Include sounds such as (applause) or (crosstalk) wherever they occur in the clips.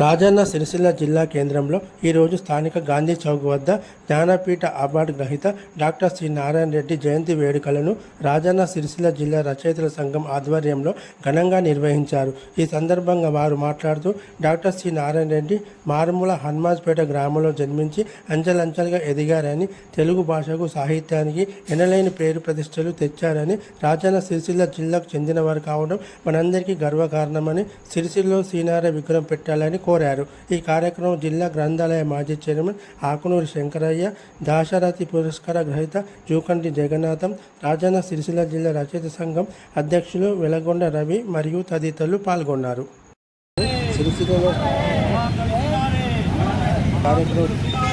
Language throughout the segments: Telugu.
రాజన్న సిరిసిల్ల జిల్లా కేంద్రంలో ఈరోజు స్థానిక గాంధీ చౌక్ వద్ద జ్ఞానపీఠ అవార్డు గ్రహీత డాక్టర్ శ్రీ నారాయణ రెడ్డి జయంతి వేడుకలను రాజన్న సిరిసిల్ల జిల్లా రచయితల సంఘం ఆధ్వర్యంలో ఘనంగా నిర్వహించారు. ఈ సందర్భంగా వారు మాట్లాడుతూ డాక్టర్ శ్రీ నారాయణ రెడ్డి మారుమూల హన్మాజ్పేట గ్రామంలో జన్మించి అంచెలంచెలుగా ఎదిగారని తెలుగు భాషకు సాహిత్యానికి ఎనలేని పేరు ప్రతిష్టలు తెచ్చారని రాజన్న సిరిసిల్ల జిల్లాకు చెందినవారు కావడం మనందరికీ గర్వకారణమని సిరిసిల్లో సీనార విగ్రహం పెట్టాలని కోరారు. ఈ కార్యక్రమం జిల్లా గ్రంథాలయ మాజీ చైర్మన్ ఆకునూరి శంకరయ్య దాశరథి పురస్కార గ్రహీత జూకంటి జగన్నాథం రాజన్న సిరిసిల్ల జిల్లా రచయిత సంఘం అధ్యక్షులు వెలగొండ రవి మరియు తదితరులు పాల్గొన్నారు. సిరిసిల్లలో కార్యక్రమం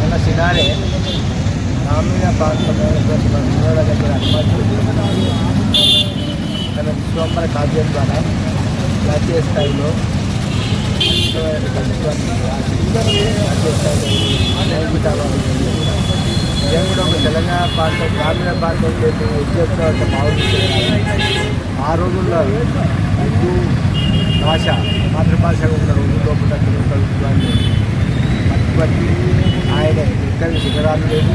మన సినారే గ్రామీణ ప్రాంతంలో పిల్లల దగ్గర తన విశ్వంబర కావ్యం ద్వారా జాతీయ స్థాయిలో జాతీయ స్థాయిలో నేను కూడా ఒక తెలంగాణ ప్రాంతం గ్రామీణ ప్రాంతం చేసిన ఉద్యోగం బాగుంటుంది ఆ రోజుల్లో ఉర్దూ భాష మాతృభాషగా ఉన్న రోజుల్లో కూడా తెలుగు కవిత్వాన్ని బట్టి ఆయన ఇద్దరి శిఖరాలు లేవు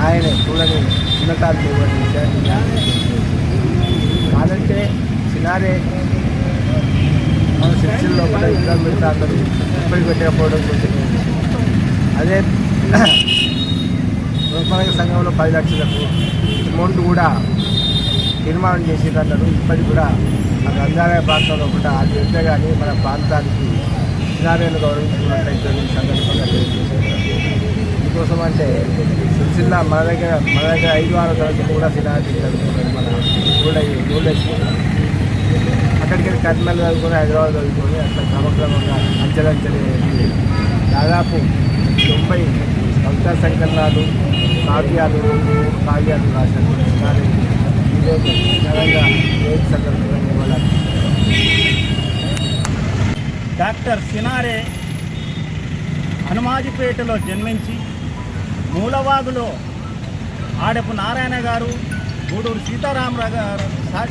ఆయన చూడని ఉన్నతాలు లేవు అనే కాదంటే సినారే మన శిక్షల్లో కూడా ఇద్దరు పెడతారు ఇప్పటికి పెట్టకపోవడం కొంచెం అదే (clears throat) రూపాయల సంఘంలో పది లక్షలకు అమౌంట్ కూడా నిర్మాణం చేసేటన్నారు ఇప్పటికి కూడా ఆ గంగారాయ ప్రాంతంలో కూడా అది వెళ్తే కానీ మన ప్రాంతానికి సినారేను గౌరవించుకున్నట్లయితే సందర్భంగా తెలియజేశారు. ఇందుకోసం అంటే సిరిసిల్ల మన దగ్గర మన దగ్గర ఐదు ఆరు తరగతి కూడా సినారీ చదువుకున్నారు మన గోల్డ్ రూల్ అక్కడికి వెళ్ళి కర్నూలు చదువుకొని హైదరాబాద్ చదువుకొని అట్లా క్రమక్రమంగా అంచెలంచెలు దాదాపు తొంభై కవితా సంకలనాలు కావ్యాలు కావ్యాలు రాశారు. ఈరోజు ఘనంగా ఏ సందర్భంగా ఇవ్వాలి డాక్టర్ సినారే హనుమాజిపేటలో జన్మించి మూలవాగులో ఆడపు నారాయణ గారు గూడూరు సీతారామరావు గారు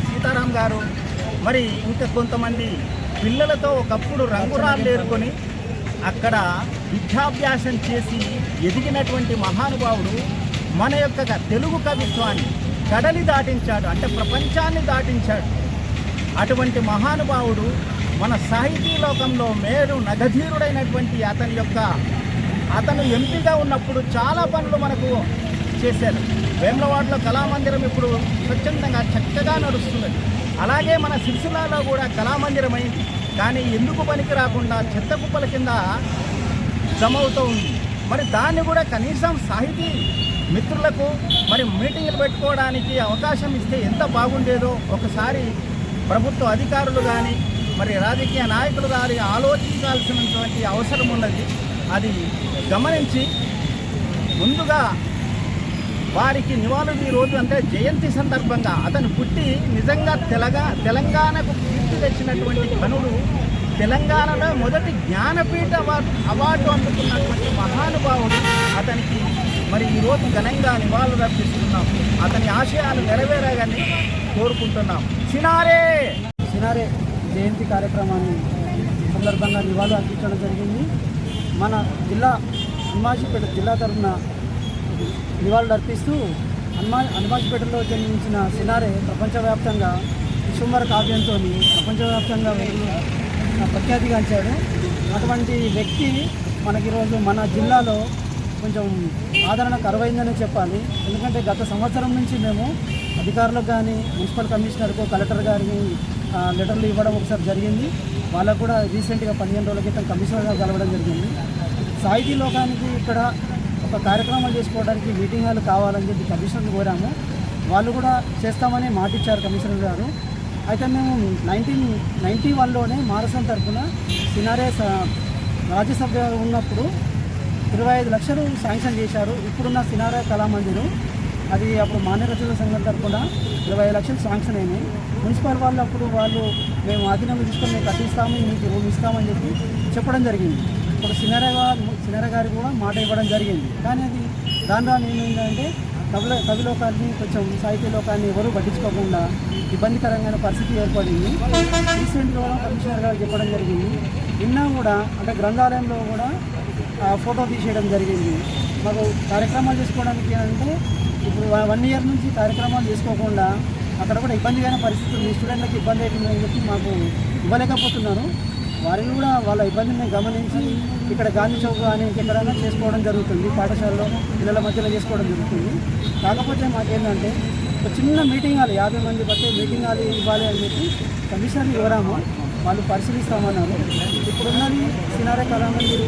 సీతారాం గారు మరి ఇంకా కొంతమంది పిల్లలతో ఒకప్పుడు రంగురాళ్ళు ఏరుకొని అక్కడ విద్యాభ్యాసం చేసి ఎదిగినటువంటి మహానుభావుడు మన యొక్క తెలుగు కవిత్వాన్ని కడలి దాటించాడు అంటే ప్రపంచాన్ని దాటించాడు. అటువంటి మహానుభావుడు మన సాహితీ లోకంలో మేరు నగధీరుడైనటువంటి అతని యొక్క అతను ఎంపీగా ఉన్నప్పుడు చాలా పనులు మనకు చేశారు. వేములవాడలో కళామందిరం ఇప్పుడు స్వచ్ఛందంగా చక్కగా నడుస్తున్నది. అలాగే మన సిరిసిల్లాలో కూడా కళామందిరం అయింది. కానీ ఎందుకు పనికి రాకుండా చెత్త కుప్పల కింద జమవుతూ ఉంది. మరి దాన్ని కూడా కనీసం సాహితీ మిత్రులకు మరి మీటింగులు పెట్టుకోవడానికి అవకాశం ఇస్తే ఎంత బాగుండేదో ఒకసారి ప్రభుత్వ అధికారులు కానీ మరి రాజకీయ నాయకులు గారి ఆలోచించాల్సినటువంటి అవసరం ఉన్నది. అది గమనించి ముందుగా వారికి నివాళులు ఈరోజు రోజు అంటే జయంతి సందర్భంగా అతను పుట్టి నిజంగా తెలగా తెలంగాణకు కీర్తి తెచ్చినటువంటి ఘనుడు తెలంగాణలో మొదటి జ్ఞానపీఠ అవార్డు అవార్డు అందుకున్నటువంటి మహానుభావుడు అతనికి మరి ఈరోజు ఘనంగా నివాళులు అర్పిస్తున్నాం. అతని ఆశయాలు నెరవేరగానే కోరుకుంటున్నాం. సినారే! సినారే! జయంతి కార్యక్రమాన్ని సందర్భంగా నివాళులు అర్పించడం జరిగింది. మన జిల్లా హనుమాజిపేట జిల్లా తరఫున నివాళులు అర్పిస్తూ హనుమా హనుమాజిపేటలో జన్మించిన సినారే ప్రపంచవ్యాప్తంగా విశ్వంబర కావ్యంతో ప్రపంచవ్యాప్తంగా ప్రఖ్యాతిగాంచాడు. అటువంటి వ్యక్తి మనకి ఈరోజు మన జిల్లాలో కొంచెం ఆదరణ కరువైందని చెప్పాలి. ఎందుకంటే గత సంవత్సరం నుంచి మేము అధికారులకు కానీ మున్సిపల్ కమిషనర్కు కలెక్టర్ గారిని లెటర్లు ఇవ్వడం ఒకసారి జరిగింది. వాళ్ళకు కూడా రీసెంట్గా పదిహేను రోజుల క్రితం కమిషనర్గా కలవడం జరిగింది. సాహితీ లోకానికి ఇక్కడ ఒక కార్యక్రమాలు చేసుకోవడానికి మీటింగ్ హాల్ కావాలని చెప్పి కమిషనర్ని కోరాము. వాళ్ళు కూడా చేస్తామని మాటిచ్చారు కమిషనర్ గారు. అయితే మేము నైన్టీన్ నైంటీ వన్లోనే మారసం తరఫున సినారే స- రాజ్యసభ ఉన్నప్పుడు ఇరవై ఐదు లక్షలు శాంక్షన్ చేశారు. ఇప్పుడున్న సినారే కళామందిరం అది అప్పుడు మాన్య రచనల సంఘం తరఫున ఇరవై లక్షలు శాంక్షన్ అయినాయి. మున్సిపల్ వాళ్ళు అప్పుడు వాళ్ళు మేము ఆధీనంలో తీసుకొని మేము కట్టిస్తాము మీకు రూమ్ ఇస్తామని చెప్పి చెప్పడం జరిగింది. ఇప్పుడు సినర గారు గారికి కూడా మాట ఇవ్వడం జరిగింది. కానీ అది దాని రాని ఏమైందంటే కవి కవి లోకాన్ని కొంచెం సాహిత్య లోకాన్ని ఎవరూ పట్టించుకోకుండా ఇబ్బందికరమైన పరిస్థితి ఏర్పడింది. రీసెంట్గా కమిషనర్ గారు చెప్పడం జరిగింది. నిన్న కూడా అంటే గ్రంథాలయంలో కూడా ఫోటో తీసేయడం జరిగింది. మాకు కార్యక్రమాలు చేసుకోవడానికి అంటే ఇప్పుడు వన్ ఇయర్ నుంచి కార్యక్రమాలు చేసుకోకుండా అక్కడ కూడా ఇబ్బందికరమైన పరిస్థితులు మీ స్టూడెంట్లకు ఇబ్బంది అవుతుందని చెప్పి మాకు ఇవ్వలేకపోతున్నాను వారిని కూడా వాళ్ళ ఇబ్బందిని గమనించి ఇక్కడ గాంధీ చౌక్ కానీ ఇంకెక్కడైనా చేసుకోవడం జరుగుతుంది. పాఠశాలలో పిల్లల మధ్యలో చేసుకోవడం జరుగుతుంది. కాకపోతే మాకేంటంటే ఒక చిన్న మీటింగ్ హాల్ యాభై మంది బట్టి మీటింగ్ హాల్ ఇవ్వాలి అని చెప్పి కమిషనర్ని ఇవ్వరాము వాళ్ళు పరిశీలిస్తామన్నారు. ఇప్పుడున్నది సినారే కళామందిర్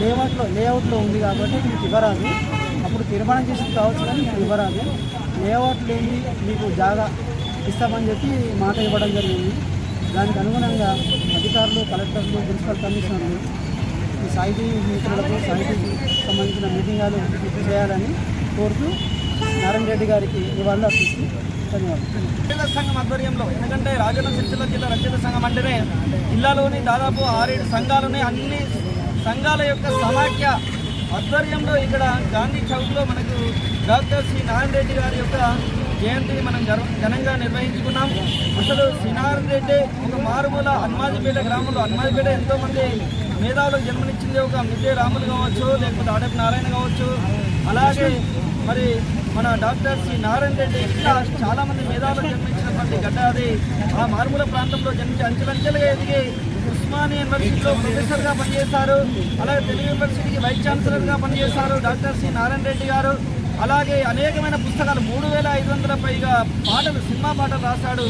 లేఅవుట్లో లేఅవుట్లో ఉంది కాబట్టి మీకు ఇవ్వరాదు అప్పుడు తీర్మానం చేసి కావచ్చు కానీ మీకు ఇవ్వరాదు. లేఅవుట్ లేని మీకు జాగా ఇస్తామని చెప్పి మాట ఇవ్వడం జరిగింది. దానికి అనుగుణంగా అధికారులు కలెక్టర్లు మున్సిపల్ కమిషనర్లు ఈ సాహితీ మిత్రులకు సాహితీకి సంబంధించిన మీటింగాలు చేయాలని కోరుతూ నారాయణ రెడ్డి గారికి ఇవాళ అర్పిస్తూ ధన్యవాదాలు. రచయిత సంఘం ఆధ్వర్యంలో ఎందుకంటే రాజన్న సిరిసిల్ల జిల్లా రచయిత సంఘం అంటేనే జిల్లాలోని దాదాపు ఆరేడు సంఘాలని అన్ని సంఘాల యొక్క సమాఖ్య ఆధ్వర్యంలో ఇక్కడ గాంధీ చౌక్లో మనకు డాక్టర్ శ్రీ నారాయణ రెడ్డి గారి యొక్క జయంతిని మనం ఘనంగా నిర్వహించుకున్నాం. అసలు శ్రీనారాయణ రెడ్డి ఒక మారుమూల హనుమాజిపేట గ్రామంలో హనుమాజిపేట ఎంతోమంది మేధావులకు జన్మనిచ్చింది ఒక మిద్దే రాములు కావచ్చు లేకపోతే ఆడపు నారాయణ కావచ్చు. అలాగే మరి మన డాక్టర్ శ్రీ నారాయణ రెడ్డి ఇంకా చాలా మంది మేధావులకు జన్మించినటువంటి గడ్డ అది. ఆ మారుమూల ప్రాంతంలో జన్మించి అంచెలంచెలుగా ఎదిగి ఉస్మానియా యూనివర్సిటీలో ప్రొఫెసర్గా పనిచేశారు. అలాగే తెలుగు యూనివర్సిటీకి వైస్ ఛాన్సలర్గా పనిచేశారు డాక్టర్ సి నారాయణ రెడ్డి గారు. అలాగే అనేకమైన పుస్తకాలు మూడు వేల ఐదు వందల పైగా పాటలు సినిమా పాటలు రాశాడు.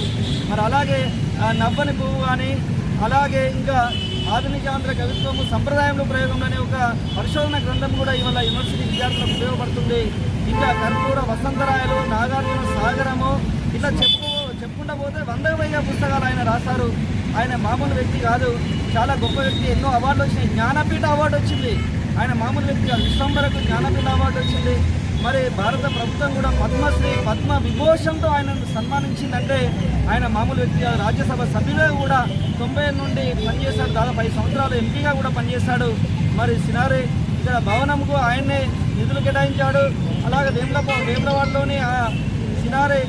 మరి అలాగే నవ్వని పువ్వు కానీ అలాగే ఇంకా ఆధునిక ఆంధ్ర కవిత్వము సంప్రదాయంలో ప్రయోగంలోనే ఒక పరిశోధన గ్రంథం కూడా ఇవాళ యూనివర్సిటీ విద్యార్థులకు ఉపయోగపడుతుంది. ఇంకా కర్పూర వసంతరాయలు నాగార్జున సాగరము ఇట్లా చెప్పు చెప్పుకుంటా పోతే వందకు పైగా పుస్తకాలు ఆయన రాశారు. ఆయన మామూలు వ్యక్తి కాదు. చాలా గొప్ప వ్యక్తి. ఎన్నో అవార్డులు వచ్చినాయి. జ్ఞానపీఠ అవార్డు వచ్చింది. ఆయన మామూలు వ్యక్తి కాదు. విశ్వంబరకు జ్ఞానపీఠ అవార్డు వచ్చింది. మరి భారత ప్రభుత్వం కూడా పద్మశ్రీ పద్మ విభూషణతో ఆయనను సన్మానించిందంటే ఆయన మామూలు వ్యక్తి కాదు. రాజ్యసభ సభ్యులే కూడా తొంభై నుండి పనిచేశాడు. దాదాపు ఐదు సంవత్సరాలు ఎంపీగా కూడా పనిచేశాడు. మరి సినారే ఇక్కడ భవనంకు ఆయన్నే నిధులు కేటాయించాడు. అలాగే వేముల వేములవాడలోని ఆ సినారే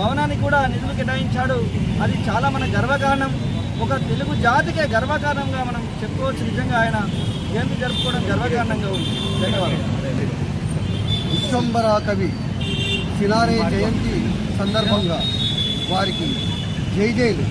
భవనానికి కూడా నిధులు కేటాయించాడు. అది చాలా మన గర్వకారణం ఒక తెలుగు జాతికే గర్వకారణంగా మనం చెప్పుకోవచ్చు నిజంగా ఆయన జయంతి జరుపుకోవడం గర్వకారణంగా ఉంది. ధన్యవాదాలు. విశ్వంబర కవి సినారే జయంతి సందర్భంగా వారికి జై జైలు.